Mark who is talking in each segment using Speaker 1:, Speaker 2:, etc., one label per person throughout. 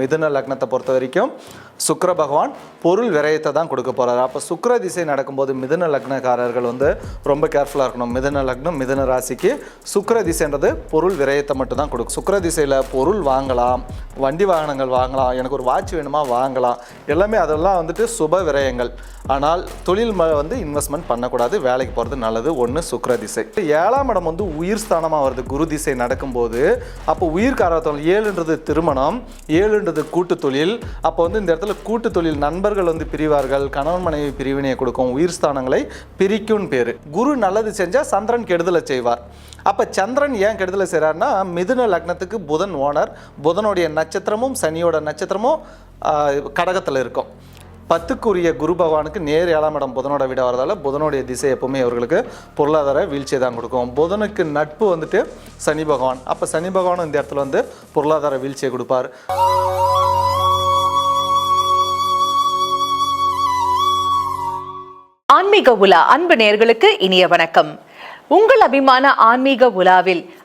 Speaker 1: மிதுன லக்னத்தை பொறுத்த வரைக்கும் சுக்கர பகவான் பொருள் விரயத்தை தான் கொடுக்க போகிறார் அப்போ சுக்கர திசை நடக்கும்போது மிதுன லக்னக்காரர்கள் வந்து ரொம்ப கேர்ஃபுல்லாக இருக்கணும். மிதுன லக்னம் மிதுன ராசிக்கு சுக்கர திசைன்றது பொருள் விரயத்தை மட்டும் தான் கொடுக்கும். சுக்கர திசையில் பொருள் வாங்கலாம் வண்டி வாகனங்கள் வாங்கலாம் எனக்கு ஒரு வாட்ச் வேணுமா வாங்கலாம். எல்லாமே அதெல்லாம் வந்துட்டு சுப விரயங்கள். ஆனால் தொழில் ம வந்து இன்வெஸ்ட்மெண்ட் பண்ணக்கூடாது. வேலைக்கு போகிறது நல்லது. ஒன்று சுக்கர திசை. ஏழாம் இடம் வந்து உயிர் ஸ்தானமாக வருது. குரு திசை நடக்கும்போது. அப்போ உயிர் காரத்தொழில் ஏழுன்றது திருமணம். ஏழுன்றது கூட்டு தொழில். அப்போ வந்து இந்த இடத்துல கூட்டு தொழில் நண்பர்கள் வந்து பிரிவார்கள். கணவன் மனைவி பிரிவினையை கொடுக்கும். உயிர் ஸ்தானங்களை பிரிக்கும்னு பேர். குரு நல்லது செஞ்சால் சந்திரன் கெடுதலை செய்வார். அப்போ சந்திரன் ஏன் கெடுதலை செய்கிறாருன்னா மிதுன லக்னத்துக்கு புதன் ஓனர். புதனுடைய நட்சத்திரமும் சனியோட நட்சத்திரமும் கடகத்தில் இருக்கும். பத்துக்குரிய குரு பகவானுக்கு நேர் ஏழாம் இடம் புதனோட வீடாக வரதால புதனுடைய திசை எப்பவுமே அவர்களுக்கு பொருளாதார வீழ்ச்சியை தான் கொடுக்கும். புதனுக்கு நட்பு வந்துட்டு சனி பகவான். அப்போ சனி பகவானும் இந்த இடத்துல வந்து பொருளாதார வீழ்ச்சியை கொடுப்பார்.
Speaker 2: ஆன்மீக உலா அன்பு நேயர்களுக்கு இனிய வணக்கம். உங்கள் அபிமான ஆன்மீக உலாவில்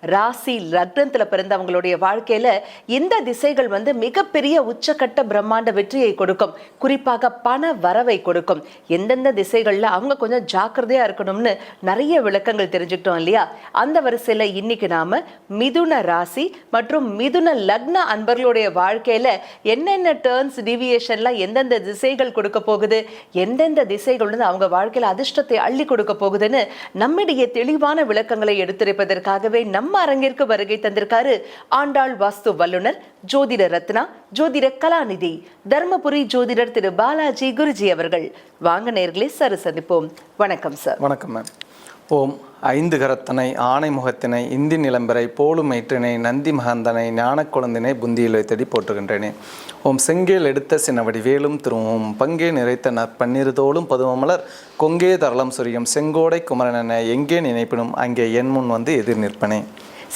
Speaker 2: ராசி லக்னத்தில் பிறந்தவங்களுடைய வாழ்க்கையில இந்த திசைகள் வந்து மிகப்பெரிய உச்சக்கட்ட பிரம்மாண்ட வெற்றியை கொடுக்கும். குறிப்பாக பண வரவை கொடுக்கும். எந்தெந்த திசைகள்ல அவங்க கொஞ்சம் ஜாக்கிரதையா இருக்கணும்னு நிறைய விளக்கங்கள் தெரிஞ்சுக்கிட்டோம் இல்லையா? அந்த வரிசையில இன்னைக்கு நாம மிதுன ராசி மற்றும் மிதுன லக்ன அன்பர்களுடைய வாழ்க்கையில என்னென்ன டேர்ன்ஸ் டிவியேஷன்லாம் எந்தெந்த திசைகள் கொடுக்க போகுது? எந்தெந்த திசைகள் வந்து அவங்க வாழ்க்கையில அதிர்ஷ்டத்தை அள்ளி கொடுக்க போகுதுன்னு நம்மிடையே தெளிவான விளக்கங்களை எடுத்துரைப்பதற்காகவே நம்ம அரங்கிற்கு வருகை தந்திருக்காரு ஆண்டாள் வாஸ்து வல்லுனர் ஜோதிட ரத்னா ஜோதிட கலாநிதி தர்மபுரி ஜோதிடர் திரு பாலாஜி குருஜி அவர்கள். வாங்க நேர்களே சரி சந்திப்போம். வணக்கம் சார்.
Speaker 1: வணக்கம் மேம். ஓம் ஐந்து கரத்தனை ஆணை முகத்தினை இந்தி நிலம்பரை போலும் மேற்றினை நந்தி மகந்தனை ஞான குழந்தினை புந்தியில் வைத்தடி போற்றுகின்றேனே. ஓம் செங்கேல் எடுத்த சின்னவடி வேலும் திருவும் பங்கே நிறைத்த நற்பன்னிரு தோளும் பதுவமலர் கொங்கே தரளம் சுரியும் செங்கோடை குமரனென எங்கே நினைப்பினும் அங்கே என் முன் வந்து எதிர் நிற்பனே.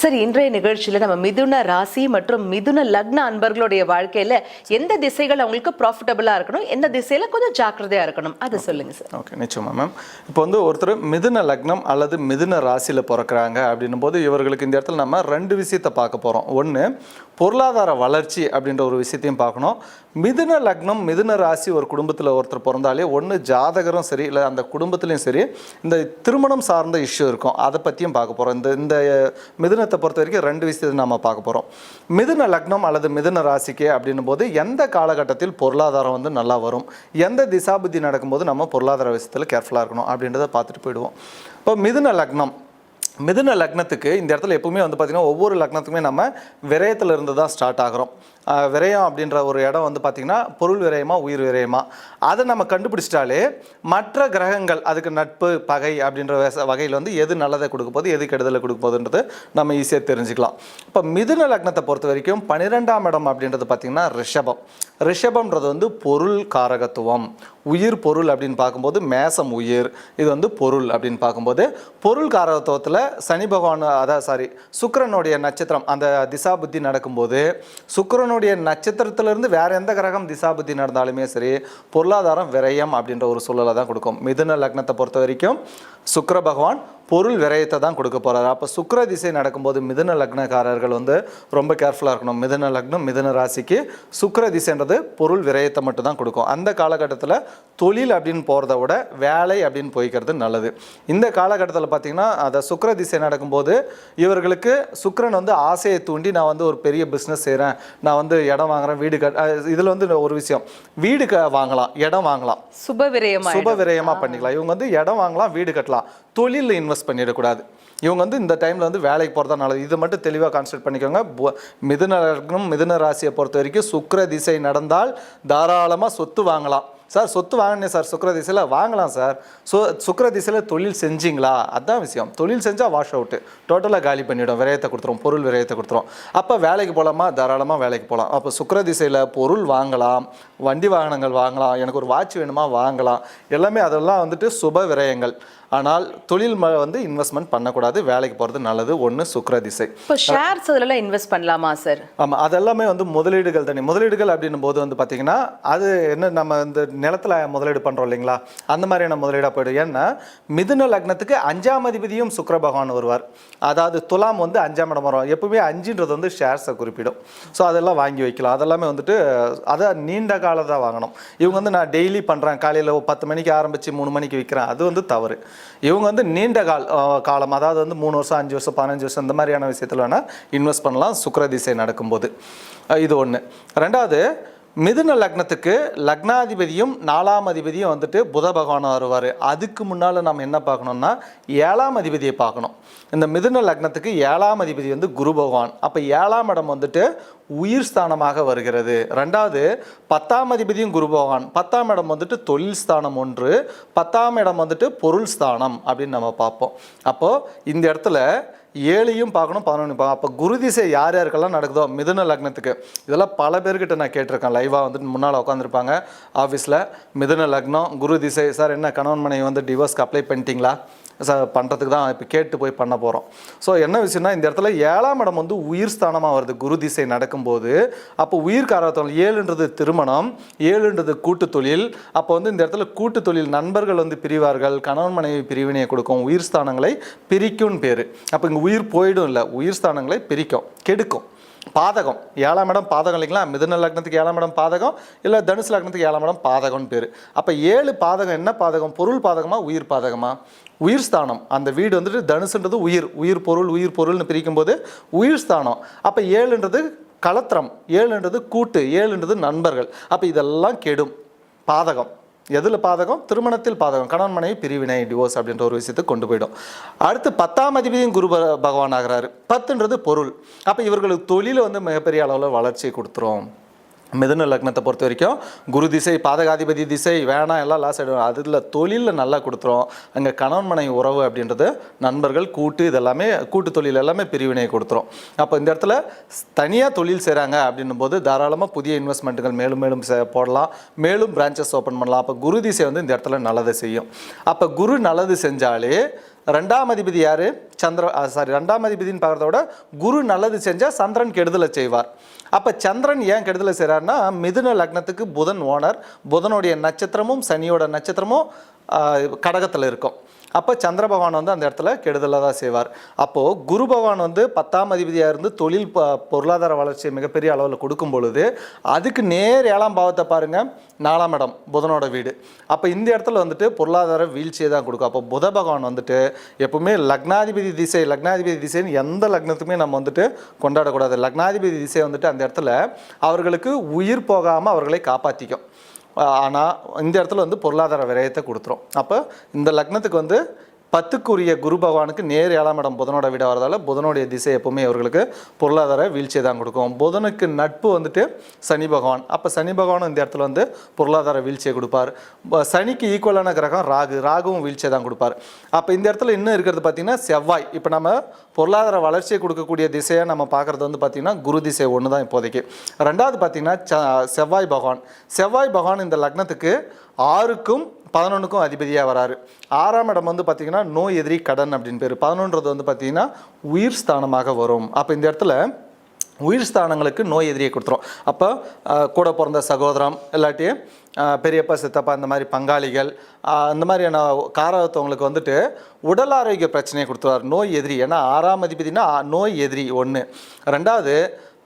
Speaker 2: சரி இன்றைய நிகழ்ச்சியில நம்ம மிதுன ராசி மற்றும் மிதுன லக்ன அன்பர்களுடைய வாழ்க்கையில எந்த திசைகள் அவங்களுக்கு ப்ராஃபிட்டபிளா இருக்கணும்? எந்த திசையில கொஞ்சம் ஜாக்கிரதையா இருக்கணும்? அதை சொல்லுங்க சார்
Speaker 1: ஓகே நிச்சயமா மேம் இப்போ வந்து ஒருத்தர் மிதுன லக்னம் அல்லது மிதுன ராசியில் பிறக்கிறாங்க அப்படின்னும் போது இவர்களுக்கு இந்த இடத்துல நம்ம ரெண்டு விஷயத்தை பார்க்க போகிறோம் ஒன்று பொருளாதார வளர்ச்சி அப்படின்ற ஒரு விஷயத்தையும் பார்க்கணும். மிதுன லக்னம் மிதுன ராசி ஒரு குடும்பத்தில் ஒருத்தர் பிறந்தாலே ஒன்று ஜாதகரும் சரி இல்லை அந்த குடும்பத்துலேயும் சரி இந்த திருமணம் சார்ந்த இஷ்யூ இருக்கும். அதை பற்றியும் பார்க்க போகிறோம் இந்த இந்த மிதுனத்தை பொறுத்த வரைக்கும் ரெண்டு விஷயத்தை நம்ம பார்க்க போகிறோம் மிதுன லக்னம் அல்லது மிதுன ராசிக்கு அப்படின்னும் போது எந்த காலகட்டத்தில் பொருளாதாரம் வந்து நல்லா வரும்? எந்த திசாபுத்தி நடக்கும்போது நம்ம பொருளாதார விஷயத்தில் கேர்ஃபுல்லாக இருக்கணும் அப்படின்றத பார்த்துட்டு போயிடுவோம். இப்போ மிதுன லக்னம். மிதுன லக்னத்துக்கு இந்த இடத்துல எப்பவுமே வந்து பார்த்திங்கன்னா ஒவ்வொரு லக்னத்துக்குமே நம்ம விரயத்தில் இருந்து தான் ஸ்டார்ட் ஆகிறோம். விரயம் அப்படின்ற ஒரு இடம் வந்து பார்த்திங்கன்னா பொருள் விரயமா உயிர் விரயமா. அதை நம்ம கண்டுபிடிச்சிட்டாலே மற்ற கிரகங்கள் அதுக்கு நட்பு பகை அப்படின்ற வகையில் வந்து எது நல்லதை கொடுக்க போகுது எது கெடுதலை கொடுக்க போகுதுன்றது நம்ம ஈஸியாக தெரிஞ்சுக்கலாம். இப்போ மிதுன லக்னத்தை பொறுத்த வரைக்கும் பன்னிரெண்டாம் இடம் அப்படின்றது பார்த்திங்கன்னா ரிஷபம். ரிஷபம்ன்றது வந்து பொருள் காரகத்துவம். உயிர் பொருள் அப்படின்னு பார்க்கும்போது மேசம் உயிர் இது வந்து பொருள் அப்படின்னு பார்க்கும்போது பொருள் காரகத்துவத்தில் சனி பகவான் அதான் சாரி சுக்கரனுடைய நட்சத்திரம் அந்த திசா புத்தி நடக்கும்போது சுக்கிரனுடைய நட்சத்திரத்திலிருந்து வேற எந்த கிரகம் திசாபதி நடந்தாலுமே சரி பொருளாதாரம் விரயம் அப்படின்ற ஒரு சூழலை தான் கொடுக்கும். மிதுன லக்னத்தை பொறுத்த வரைக்கும் சுக்கர பகவான் பொருள் விரயத்தை தான் கொடுக்க போறாரு. அப்போ சுக்கிர திசை நடக்கும்போது மிதுன லக்னக்காரர்கள் வந்து ரொம்ப கேர்ஃபுல்லாக இருக்கணும். மிதுன லக்னம் மிதுன ராசிக்கு சுக்கிர திசைன்றது பொருள் விரயத்தை மட்டும் தான் கொடுக்கும். அந்த காலகட்டத்தில் தொழில் அப்படின்னு போகிறத விட வேலை அப்படின்னு போய்க்கிறது நல்லது. இந்த காலகட்டத்தில் பார்த்தீங்கன்னா அதை சுக்கிர திசை நடக்கும்போது இவர்களுக்கு சுக்கிரன் வந்து ஆசையை தூண்டி நான் வந்து ஒரு பெரிய பிஸ்னஸ் செய்கிறேன் நான் வந்து இடம் வாங்குறேன். வீடு கட் இதில் வந்து ஒரு விஷயம். வீடு க வாங்கலாம். இடம் வாங்கலாம்.
Speaker 2: சுப விரயமா
Speaker 1: சுப விரயமா பண்ணிக்கலாம். இவங்க வந்து இடம் வாங்கலாம் வீடு கட்டலாம். தொழிலில் இன்வெஸ்ட் பண்ணிடக்கூடாது. இவங்க வந்து இந்த டைமில் வந்து வேலைக்கு போகிறதா நல்லது. இது மட்டும் தெளிவாக கான்சென்ட்ரேட் பண்ணிக்கோங்க. பு- மிதுன லக்னம் மிதுன ராசியை பொறுத்த வரைக்கும் சுக்கர திசை நடந்தால் தாராளமாக சொத்து வாங்கலாம். சார் சொத்து வாங்கினேன் சார். சுக்கர திசையில் வாங்கலாம் சார். சோ சுக்கர திசையில் தொழில் செஞ்சீங்களா? அதான் விஷயம். தொழில் செஞ்சால் வாஷ் அவுட்டு டோட்டலாக காலி பண்ணிவிடும் விரயத்தை கொடுத்துரும். பொருள் விரயத்தை கொடுத்துரும். அப்போ வேலைக்கு போகலாமா தாராளமாக வேலைக்கு போகலாம் அப்போ சுக்கிர திசையில் பொருள் வாங்கலாம். வண்டி வாகனங்கள் வாங்கலாம். எனக்கு ஒரு வாட்ச் வேணுமா? வாங்கலாம். எல்லாமே அதெல்லாம் வந்துட்டு சுப விரயங்கள். ஆனால் தொழில் ம- வந்து இன்வெஸ்ட்மெண்ட் பண்ணக்கூடாது. வேலைக்கு போகிறது நல்லது. ஒன்று சுக்கிர திசை.
Speaker 2: இப்போ ஷேர்ஸ் இதுல இன்வெஸ்ட் பண்ணலாமா சார்
Speaker 1: ஆமாம் அதெல்லாமே வந்து முதலீடுகள் தானே. முதலீடுகள் அப்படின்னும் போது வந்து பார்த்தீங்கன்னா அது என்ன நம்ம இந்த நிலத்தில் முதலீடு பண்ணுறோம் இல்லைங்களா? அந்த மாதிரியான முதலீடாக போயிடும். ஏன்னா மிதுன லக்னத்துக்கு அஞ்சாம் அதிபதியும் சுக்கிர பகவான் வருவார். அதாவது துலாம் வந்து அஞ்சாம் இடம் வரும். எப்பவுமே அஞ்சுன்றது வந்து ஷேர்ஸை குறிப்பிடும். ஸோ அதெல்லாம் வாங்கி வைக்கலாம். அதெல்லாமே வந்துட்டு அதை நீண்ட காலதாக வாங்கணும். இவங்க வந்து நான் டெய்லி பண்ணுறேன் காலையில் பத்து மணிக்கு ஆரம்பித்து மூணு மணிக்கு விற்கிறேன் அது வந்து தவறு. இவங்க வந்து நீண்ட கால் காலம் அதாவது வந்து மூணு வருஷம் அஞ்சு வருஷம் பதினஞ்சு வருஷம் இந்த மாதிரியான விஷயத்தில் வேணால் இன்வெஸ்ட் பண்ணலாம். சுக்கர திசை நடக்கும்போது. இது ஒன்று ரெண்டாவது மிதுன லக்னத்துக்கு லக்னாதிபதியும் நாலாம் அதிபதியும் வந்துட்டு புத பகவான் வருவார். அதுக்கு முன்னால் நம்ம என்ன பார்க்கணும்னா ஏழாம் அதிபதியை பார்க்கணும். இந்த மிதுன லக்னத்துக்கு ஏழாம் அதிபதி வந்து குரு பகவான். அப்போ ஏழாம் இடம் வந்துட்டு உயிர் ஸ்தானமாக வருகிறது. ரெண்டாவது பத்தாம் அதிபதியும் குரு பகவான். பத்தாம் இடம் வந்துட்டு தொழில் ஸ்தானம் ஒன்று. பத்தாம் இடம் வந்துட்டு பொருள் ஸ்தானம் அப்படின்னு நம்ம பார்ப்போம். அப்போது இந்த இடத்துல ஏழையும் பார்க்கணும் பதினொன்று பார்க்கணும். அப்போ குரு திசை யார் யாருக்கெல்லாம் நடக்குதோ மிதுன லக்னத்துக்கு இதெல்லாம் பல பேர்கிட்ட நான் கேட்டிருக்கேன். லைவாக வந்துட்டு முன்னால் உட்காந்துருப்பாங்க ஆஃபீஸில் மிதுன லக்னம் குரு திசை. சார் என்ன கணவன் மனைவி வந்து டிவோர்ஸ்க்கு அப்ளை பண்ணிட்டீங்களா? பண்ணுறதுக்கு தான் இப்போ கேட்டு போய் பண்ண போகிறோம் ஸோ என்ன விஷயம்னா இந்த இடத்துல ஏழாம் இடம் வந்து உயிர் ஸ்தானமாக வருது. குரு திசை நடக்கும்போது. அப்போ உயிர் காரத்தம் ஏழுன்றது திருமணம் ஏழுன்றது கூட்டு தொழில். அப்போ வந்து இந்த இடத்துல கூட்டு தொழில் நண்பர்கள் வந்து பிரிவார்கள் கணவன் மனைவி பிரிவினையை கொடுக்கும் உயிர் ஸ்தானங்களை பிரிக்கும்னு பேர். அப்போ இங்கே உயிர் போயிடும் இல்லை உயிர் ஸ்தானங்களை பிரிக்கும் கெடுக்கும். பாதகம். ஏழாம் இடம் பாதகம் இல்லைங்களா? மிதுன லக்னத்துக்கு ஏழாம் இடம் பாதகம் இல்லை தனுசு லக்னத்துக்கு ஏழாம் இடம் பாதகம்னு பேர். அப்போ ஏழு பாதகம் என்ன பாதகம்? பொருள் பாதகமா உயிர் பாதகமா? உயிர் ஸ்தானம். அந்த வீடு வந்துட்டு தனுசுன்றது உயிர். உயிர் பொருள் உயிர் பொருள்னு பிரிக்கும்போது உயிர் ஸ்தானம். அப்போ ஏழுன்றது கலத்திரம் ஏழுன்றது கூட்டு ஏழுன்றது நண்பர்கள். அப்போ இதெல்லாம் கெடும். பாதகம். எதில் பாதகம்? திருமணத்தில் பாதகம். கணவன் மனைவி பிரிவினை டிவோர்ஸ் அப்படின்ற ஒரு விஷயத்துக்கு கொண்டு போயிடும். அடுத்து பத்தாம் அதிபதியும் குரு பகவான் ஆகிறாரு. பத்துன்றது பொருள். அப்போ இவர்களுக்கு தொழில் வந்து மிகப்பெரிய அளவில் வளர்ச்சியை கொடுத்துரும். மிதுன லக்னத்தை பொறுத்த வரைக்கும் குரு திசை பாதகாதிபதி திசை வேணாம் எல்லாம் லாஸ் ஆகிடும் அதில் தொழிலில் நல்லா கொடுத்துரும். அங்கே கணவன் மனைவி உறவு அப்படின்றது நண்பர்கள் கூட்டு இதெல்லாமே கூட்டு தொழில் எல்லாமே பிரிவினை கொடுத்துரும். அப்போ இந்த இடத்துல தனியாக தொழில் செய்கிறாங்க அப்படின்னும் போது தாராளமாக புதிய இன்வெஸ்ட்மெண்ட்டுகள் மேலும் மேலும் போடலாம். மேலும் பிரான்ச்சஸ் ஓப்பன் பண்ணலாம். அப்போ குரு திசை வந்து இந்த இடத்துல நல்லது செய்யும். அப்போ குரு நல்லது செஞ்சாலே ரெண்டாம் அதிபதி யார்? சந்திர சாரி ரெண்டாம் அதிபதினு பார்க்கறதோட விட குரு நல்லது செஞ்சால் சந்திரன் கெடுதலை செய்வார். அப்போ சந்திரன் ஏன் கெடுதலை செய்கிறாருன்னா மிதுன லக்னத்துக்கு புதன் ஓனர். புதனுடைய நட்சத்திரமும் சனியோட நட்சத்திரமும் கடகத்தில் இருக்கும். அப்போ சந்திர பகவான் வந்து அந்த இடத்துல கெடுதலாக தான் செய்வார். அப்போது குரு பகவான் வந்து பத்தாம் அதிபதியாக இருந்து தொழில் ப பொருளாதார வளர்ச்சியை மிகப்பெரிய அளவில் கொடுக்கும் பொழுது அதுக்கு நேர் ஏழாம் பாவத்தை பாருங்கள் நாலாம் இடம் புதனோட வீடு. அப்போ இந்த இடத்துல வந்துட்டு பொருளாதார வீழ்ச்சியை தான் கொடுக்கும். அப்போ புத பகவான் வந்துட்டு எப்பவுமே லக்னாதிபதி திசை லக்னாதிபதி திசைன்னு எந்த லக்னத்துக்குமே நம்ம வந்துட்டு கொண்டாடக்கூடாது. லக்னாதிபதி திசை வந்துட்டு அந்த இடத்துல அவர்களுக்கு உயிர் போகாமல் அவர்களை காப்பாற்றிக்கும் ஆனால் இந்த இடத்துல வந்து பொருளாதார விரயத்தை கொடுத்துரும். அப்போ இந்த லக்னத்துக்கு வந்து பத்துக்குரிய குரு பகவானுக்கு நேர் ஏழாம் இடம் புதனோட வீடு வரதால புதனுடைய திசை எப்பவுமே அவர்களுக்கு பொருளாதார வீழ்ச்சியை தான் கொடுக்கும். புதனுக்கு நட்பு வந்துட்டு சனி பகவான். அப்போ சனி பகவானும் இந்த இடத்துல வந்து பொருளாதார வீழ்ச்சியை கொடுப்பார். சனிக்கு ஈக்குவலான கிரகம் ராகு. ராகுவும் வீழ்ச்சியை தான் கொடுப்பார். அப்போ இந்த இடத்துல இன்னும் இருக்கிறது பார்த்தீங்கன்னா செவ்வாய். இப்போ நம்ம பொருளாதார வளர்ச்சியை கொடுக்கக்கூடிய திசையை நம்ம பார்க்குறது வந்து பார்த்திங்கன்னா குரு திசை ஒன்று தான் இப்போதைக்கு. ரெண்டாவது பார்த்திங்கன்னா ச- செவ்வாய் பகவான். செவ்வாய் பகவான் இந்த லக்னத்துக்கு ஆறுக்கும் பதினொன்றுக்கும் அதிபதியாக வராரு. ஆறாம் இடம் வந்து பார்த்திங்கன்னா நோய் எதிரி கடன் அப்படின்னு பேர். பதினொன்றது வந்து பார்த்திங்கன்னா உயிர் ஸ்தானமாக வரும். அப்போ இந்த இடத்துல உயிர் ஸ்தானங்களுக்கு நோய் எதிரியை கொடுத்துரும். அப்போ கூட பிறந்த சகோதரம் இல்லாட்டி பெரியப்பா சித்தப்பா இந்த மாதிரி பங்காளிகள் அந்த இந்த மாதிரியான காரத்தவங்களுக்கு வந்துட்டு உடல் ஆரோக்கிய பிரச்சனையை கொடுத்துருவார். நோய் எதிரி. ஏன்னா ஆறாம் அதிபதினா நோய் எதிரி ஒன்று ரெண்டாவது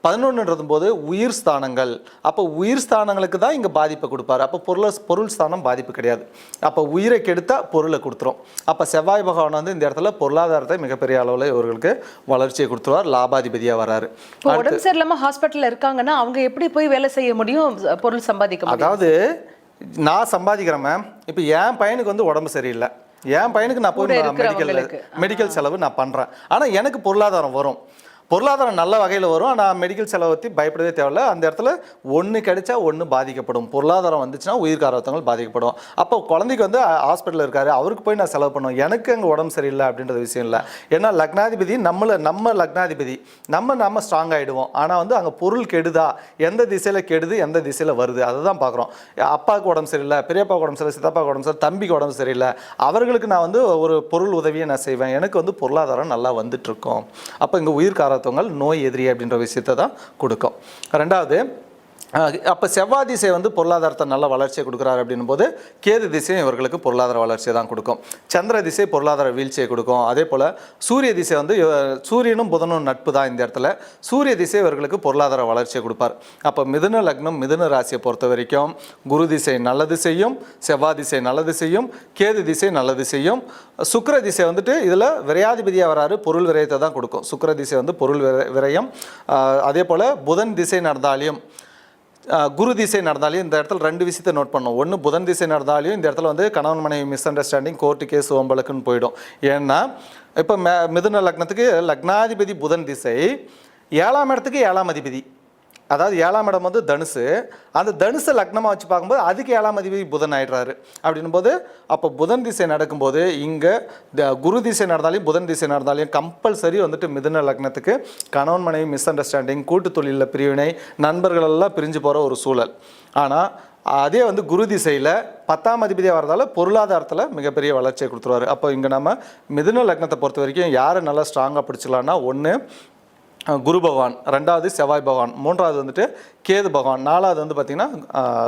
Speaker 1: பதினொன்றுன்றது போது உயிர் ஸ்தானங்கள். அப்போ உயிர் ஸ்தானங்களுக்கு தான் இங்கே பாதிப்பை கொடுப்பாரு. அப்போ பொருள் பொருள் ஸ்தானம் பாதிப்பு கிடையாது. அப்போ உயிரை கெடுத்தா பொருளை கொடுத்துரும். அப்போ செவ்வாய் பகவான் வந்து இந்த இடத்துல பொருளாதாரத்தை மிகப்பெரிய அளவில் இவர்களுக்கு வளர்ச்சியை கொடுத்துருவார். லாபாதிபதியாக வராரு
Speaker 2: உடம்பு சரியில்லாம ஹாஸ்பிட்டல்ல இருக்காங்கன்னா அவங்க எப்படி போய் வேலை செய்ய முடியும்? பொருள் சம்பாதிக்க
Speaker 1: அதாவது நான் சம்பாதிக்கிறேன் மேம் இப்போ என் பையனுக்கு வந்து உடம்பு சரியில்லை. என் பையனுக்கு நான் போய் மெடிக்கல். மெடிக்கல் செலவு நான் பண்ணுறேன் ஆனால் எனக்கு பொருளாதாரம் வரும். பொருளாதாரம் நல்ல வகையில் வரும். ஆனால் மெடிக்கல் செலவை பற்றி பயப்படவே தேவையில்ல. அந்த இடத்துல ஒன்று கிடைச்சா ஒன்று பாதிக்கப்படும். பொருளாதாரம் வந்துச்சுன்னா உயிர்காரத்தங்கள் பாதிக்கப்படும். அப்போ குழந்தைக்கு வந்து ஹாஸ்பிட்டலில் இருக்காரு. அவருக்கு போய் நான் செலவு பண்ணுவோம் எனக்கு அங்கே உடம்பு சரியில்லை அப்படின்றது விஷயம் இல்லை. ஏன்னா லக்னாதிபதி நம்மளை நம்ம லக்னாதிபதி நம்ம நம்ம ஸ்ட்ராங் ஆகிடுவோம் ஆனால் வந்து அங்கே பொருள் கெடுதா? எந்த திசையில் கெடுது? எந்த திசையில் வருது? அதை தான் பார்க்குறோம். அப்பாவுக்கு உடம்பு சரியில்லை. பெரியப்பாவுக்கு உடம்பு சரியில்லை. சித்தப்பாவுக்கு உடம்பு சரி தம்பிக்கு உடம்பு சரியில்லை. அவர்களுக்கு நான் வந்து ஒரு பொருள் உதவியை நான் செய்வேன். எனக்கு வந்து பொருளாதாரம் நல்லா வந்துட்டுருக்கும் அப்போ இங்கே உயிர்காரத்துவங்கள் நோய் எதிரி அப்படின்ற விஷயத்தை தான் கொடுக்கும். ரெண்டாவது அப்போ செவ்வாய் திசை வந்து பொருளாதாரத்தை நல்ல வளர்ச்சியை கொடுக்குறாரு அப்படின்னும் போது கேது திசையும் இவர்களுக்கு பொருளாதார வளர்ச்சியை தான் கொடுக்கும். சந்திர திசை பொருளாதார வீழ்ச்சியை கொடுக்கும். அதே போல் சூரிய திசை வந்து சூரியனும் புதனும் நட்பு தான் இந்த இடத்துல. சூரிய திசை இவர்களுக்கு பொருளாதார வளர்ச்சியை கொடுப்பார். அப்போ மிதுன லக்னம் மிதுன ராசியை பொறுத்த வரைக்கும் குரு திசை நல்லது செய்யும் செவ்வாய் திசை நல்லது செய்யும் கேது திசை நல்லது செய்யும். சுக்கர திசை வந்துட்டு இதில் விரையாதிபதியாக வராரு பொருள் விரயத்தை தான் கொடுக்கும். சுக்கிர திசை வந்து பொருள் விரயம். அதே போல் புதன் திசை நடந்தாலையும் குரு திசை நடந்தாலையும் இந்த இடத்துல ரெண்டு விஷயத்தை நோட் பண்ணோம் ஒன்று புதன் திசை நடந்தாலையும் இந்த இடத்துல வந்து கணவன் மனைவி மிஸ் அண்டர்ஸ்டாண்டிங் கோர்ட்டு கேஸ் ஓம்பலுக்குன்னு போயிடும். ஏன்னா இப்போ மெ மிதுன லக்னத்துக்கு லக்னாதிபதி புதன் திசை ஏழாம் இடத்துக்கு ஏழாம் அதிபதி. அதாவது ஏழாம் இடம் வந்து தனுசு. அந்த தனுசை லக்னமாக வச்சு பார்க்கும்போது அதுக்கு ஏழாம் அதிபதி புதன் ஆயிடுறாரு. அப்படின்னும் போது அப்போ புதன் திசை நடக்கும்போது இங்கே குரு திசை நடந்தாலையும் புதன் திசை நடந்தாலையும் கம்பல்சரி வந்துட்டு மிதுன லக்னத்துக்கு கணவன் மனைவி மிஸ் அண்டர்ஸ்டாண்டிங் கூட்டு தொழிலில் பிரிவினை நண்பர்களெல்லாம் பிரிஞ்சு போகிற ஒரு சூழல். ஆனால் அதே வந்து குரு திசையில் பத்தாம் அதிபதியாக வரதால பொருளாதாரத்தில் மிகப்பெரிய வளர்ச்சியை கொடுத்துருவாரு. அப்போ இங்கே நம்ம மிதுன லக்னத்தை பொறுத்த வரைக்கும் யாரை நல்லா ஸ்ட்ராங்காக பிடிச்சிக்கலாம்னா ஒன்று குரு பகவான் ரெண்டாவது செவ்வாய் பகவான் மூன்றாவது வந்துட்டு கேது பகவான் நாலாவது வந்து பார்த்திங்கன்னா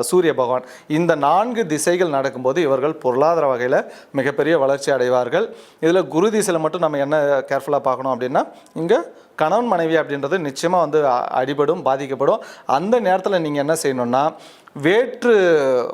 Speaker 1: சூரிய பகவான். இந்த நான்கு திசைகள் நடக்கும்போது இவர்கள் பொருளாதார வகையில் மிகப்பெரிய வளர்ச்சி அடைவார்கள். இதில் குரு திசையில் மட்டும் நம்ம என்ன கேர்ஃபுல்லாக பார்க்கணும் அப்படின்னா இங்கே கணவன் மனைவி அப்படின்றது நிச்சயமாக வந்து அடிபடும் பாதிக்கப்படும். அந்த நேரத்தில் நீங்கள் என்ன செய்யணும்னா வேற்று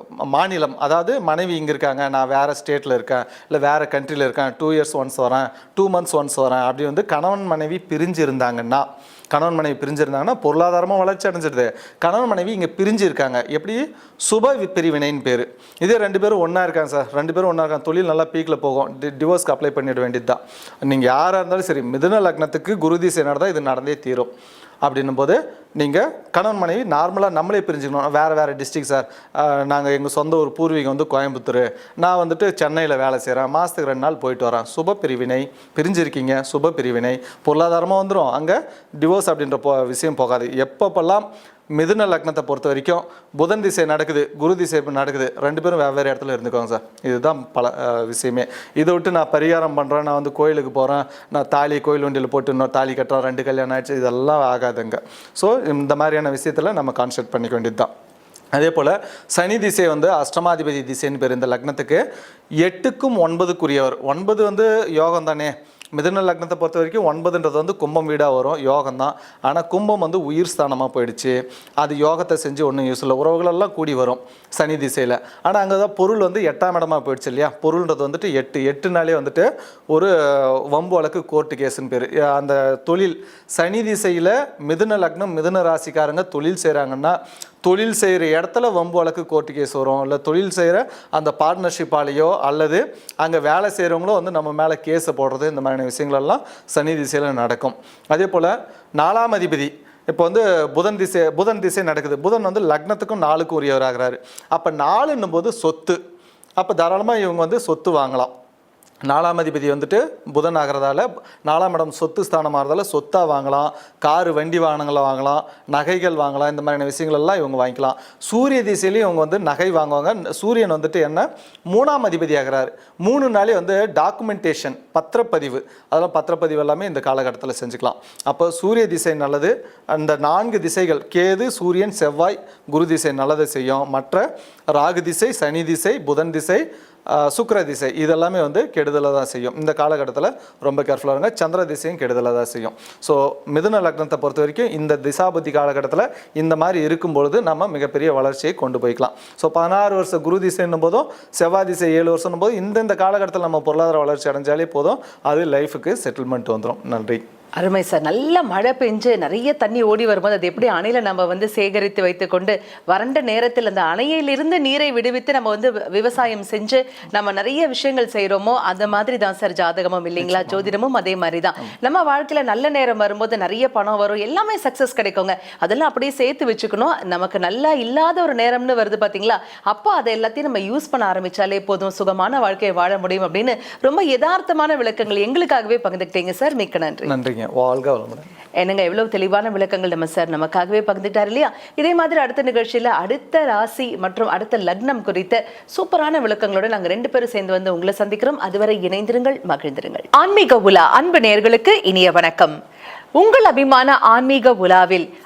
Speaker 1: மாநிலம் அதாவது மனைவி இங்கே இருக்காங்க நான் வேறு ஸ்டேட்டில் இருக்கேன் இல்லை வேறு கண்ட்ரியில் இருக்கேன் டூ இயர்ஸ் ஒன்ஸ் வரேன் டூ மந்த்ஸ் ஒன்ஸ் வரேன் அப்படி வந்து கணவன் மனைவி பிரிஞ்சு இருந்தாங்கன்னா கணவன் மனைவி பிரிஞ்சிருந்தாங்கன்னா பொருளாதாரமும் வளர்ச்சி அடைஞ்சிடுது. கணவன் மனைவி இங்கே பிரிஞ்சு இருக்காங்க எப்படி? சுப வி- பிரிவினைன்னு பேர். இதே ரெண்டு பேரும் ஒன்றா இருக்காங்க சார். ரெண்டு பேரும் ஒன்றா இருக்காங்க. தொழில் நல்லா பீக்கில் போகும். டி டிவோர்ஸ்க்கு அப்ளை பண்ணிட வேண்டியது தான் நீங்கள் யாராக இருந்தாலும் சரி மிதுன லக்னத்துக்கு குரு நடந்தால் இது நடந்தே தீரும். அப்படின்னும் போது நீங்கள் கணவன் மனைவி நார்மலாக நம்மளே பிரிஞ்சுக்கணும். வேறு வேறு டிஸ்ட்ரிக் சார் நாங்கள் எங்கள் சொந்த ஒரு பூர்வீகம் வந்து கோயம்புத்தூர். நான் வந்துட்டு சென்னையில் வேலை செய்கிறேன் மாதத்துக்கு ரெண்டு நாள் போயிட்டு வரேன். சுப பிரிவினை. பிரிஞ்சிருக்கீங்க. சுப பிரிவினை. பொருளாதாரமாக வந்துடும் அங்கே டிவோர்ஸ் அப்படின்ற போ விஷயம் போகாது. எப்பப்பெல்லாம் மிதுன லக்னத்தை பொறுத்த வரைக்கும் புதன் திசை நடக்குது குரு திசை நடக்குது ரெண்டு பேரும் வெவ்வேறு இடத்துல இருந்துக்கோங்க சார் இதுதான் பல விஷயமே. இதை விட்டு நான் பரிகாரம் பண்ணுறேன் நான் வந்து கோயிலுக்கு போகிறேன் நான் தாலி கோயில் வண்டியில் போட்டு இன்னொரு தாலி கட்டுறேன். ரெண்டு கல்யாணம் ஆயிடுச்சு. இதெல்லாம் ஆகாதுங்க. ஸோ இந்த மாதிரியான விஷயத்தில் நம்ம கான்சென்ட் பண்ணிக்க வேண்டியது தான் அதே போல் சனி திசை வந்து அஷ்டமாதிபதி திசைன்னு பேர் இந்த லக்னத்துக்கு எட்டுக்கும் ஒன்பதுக்குரியவர். ஒன்பது வந்து யோகம் தானே மிதுன லக்னத்தை பொறுத்த வரைக்கும் ஒன்பதுன்றது வந்து கும்பம் வீடாக வரும் யோகம் தான் ஆனால் கும்பம் வந்து உயிர் ஸ்தானமாக போயிடுச்சு. அது யோகத்தை செஞ்சு ஒன்றும் யூஸ் இல்லை. உறவுகளெல்லாம் கூடி வரும் சனி திசையில். ஆனால் அங்கே தான் பொருள் வந்து எட்டாம் இடமா போயிடுச்சு இல்லையா? பொருள்ன்றது வந்துட்டு எட்டு. எட்டுனாலே வந்துட்டு ஒரு வம்பு வழக்கு கோர்ட்டு கேஸுன்னு பேர். அந்த தொழில். சனி திசையில் மிதுன லக்னம் மிதுன ராசிக்காரங்க தொழில் செய்கிறாங்கன்னா தொழில் செய்கிற இடத்துல வம்பு வழக்கு கோர்ட்டு கேஸ் வரும். இல்லை தொழில் செய்கிற அந்த பார்ட்னர்ஷிப்பாலேயோ அல்லது அங்கே வேலை செய்கிறவங்களோ வந்து நம்ம மேலே கேஸை போடுறது இந்த மாதிரியான விஷயங்களெல்லாம் சனி திசையில் நடக்கும். அதே போல் நாலாம் அதிபதி இப்போ வந்து புதன் திசை புதன் திசை நடக்குது. புதன் வந்து லக்னத்துக்கும் நாளுக்கும் உரியவராகிறாரு. அப்போ நாலுன்னும் போது சொத்து. அப்போ தாராளமாக இவங்க வந்து சொத்து வாங்கலாம். நாலாம் அதிபதி வந்துட்டு புதன் ஆகிறதால நாலாம் இடம் சொத்து ஸ்தானமாகிறதால சொத்தாக வாங்கலாம் காரு வண்டி வாகனங்களை வாங்கலாம் நகைகள் வாங்கலாம் இந்த மாதிரியான விஷயங்கள் எல்லாம் இவங்க வாங்கிக்கலாம். சூரிய திசையிலையும் இவங்க வந்து நகை வாங்குவாங்க. சூரியன் வந்துட்டு என்ன? மூணாம் அதிபதி ஆகிறார். மூணு நாளே வந்து டாக்குமெண்டேஷன் பத்திரப்பதிவு. அதெல்லாம் பத்திரப்பதிவு எல்லாமே இந்த காலகட்டத்தில் செஞ்சுக்கலாம். அப்போ சூரிய திசை நல்லது. அந்த நான்கு திசைகள் கேது சூரியன் செவ்வாய் குரு திசை நல்லதை செய்யும். மற்ற ராகு திசை சனி திசை புதன் திசை சுக்கர திசை இதெல்லாமே வந்து கெடுதலை தான் செய்யும். இந்த காலகட்டத்தில் ரொம்ப கேர்ஃபுல்லாக இருங்க. சந்திர திசையும் கெடுதலை தான் செய்யும். ஸோ மிதுன லக்னத்தை பொறுத்த வரைக்கும் இந்த திசாபதி காலகட்டத்தில் இந்த மாதிரி இருக்கும் பொழுது நம்ம மிகப்பெரிய வளர்ச்சியை கொண்டு போய்க்கலாம். ஸோ பதினாறு வருஷம் குரு திசைன்னும் போதும் செவ்வாய் திசை ஏழு வருஷம் போது இந்தந்த காலகட்டத்தில் நம்ம பொருளாதார வளர்ச்சி அடைஞ்சாலே போதும் அது லைஃபுக்கு செட்டில்மெண்ட் வந்துடும் நன்றி.
Speaker 2: அருமை சார். நல்ல மழை பெஞ்சு நிறைய தண்ணி ஓடி வரும்போது அது எப்படி அணையில நம்ம வந்து சேகரித்து வைத்துக்கொண்டு வறண்ட நேரத்தில் அந்த அணையிலிருந்து நீரை விடுவித்து நம்ம வந்து விவசாயம் செஞ்சு நம்ம நிறைய விஷயங்கள் செய்றோமோ அந்த மாதிரி தான் சார் ஜாதகமும் இல்லைங்களா? ஜோதிடமும் அதே மாதிரி தான். நம்ம வாழ்க்கையில நல்ல நேரம் வரும்போது நிறைய பணம் வரும். எல்லாமே சக்சஸ் கிடைக்குங்க. அதெல்லாம் அப்படியே சேர்த்து வச்சுக்கணும். நமக்கு நல்லா இல்லாத ஒரு நேரம்னு வருது பாத்தீங்களா? அப்போ அதை எல்லாத்தையும் நம்ம யூஸ் பண்ண ஆரம்பிச்சாலே போதும். சுகமான வாழ்க்கையை வாழ முடியும் அப்படின்னு ரொம்ப யதார்த்தமான விளக்கங்கள் எங்களுக்காகவே பகிர்ந்துக்கிட்டீங்க சார். மிக்க நன்றி.
Speaker 1: நன்றிங்க வாழ்க வளமுடன்
Speaker 2: என்னங்க எவ்வளவு தெளிவான விளக்கங்கள் நம்ம சார் நமக்காகவே பகிர்ந்துட்டார் இல்லையா? இதே மாதிரி அடுத்த நிகழ்ச்சியில அடுத்த ராசி மற்றும் அடுத்த லக்னம் குறித்த சூப்பரான விளக்கங்களோட நாங்க ரெண்டு பேரும் சேர்ந்து வந்து உங்களை சந்திக்கிறோம். அதுவரை இணைந்திருங்கள் மகிழ்ந்திருங்கள். ஆன்மீக உலா அன்பு நேயர்களுக்கு இனிய வணக்கம். உங்கள் அபிமான ஆன்மீக உலாவில்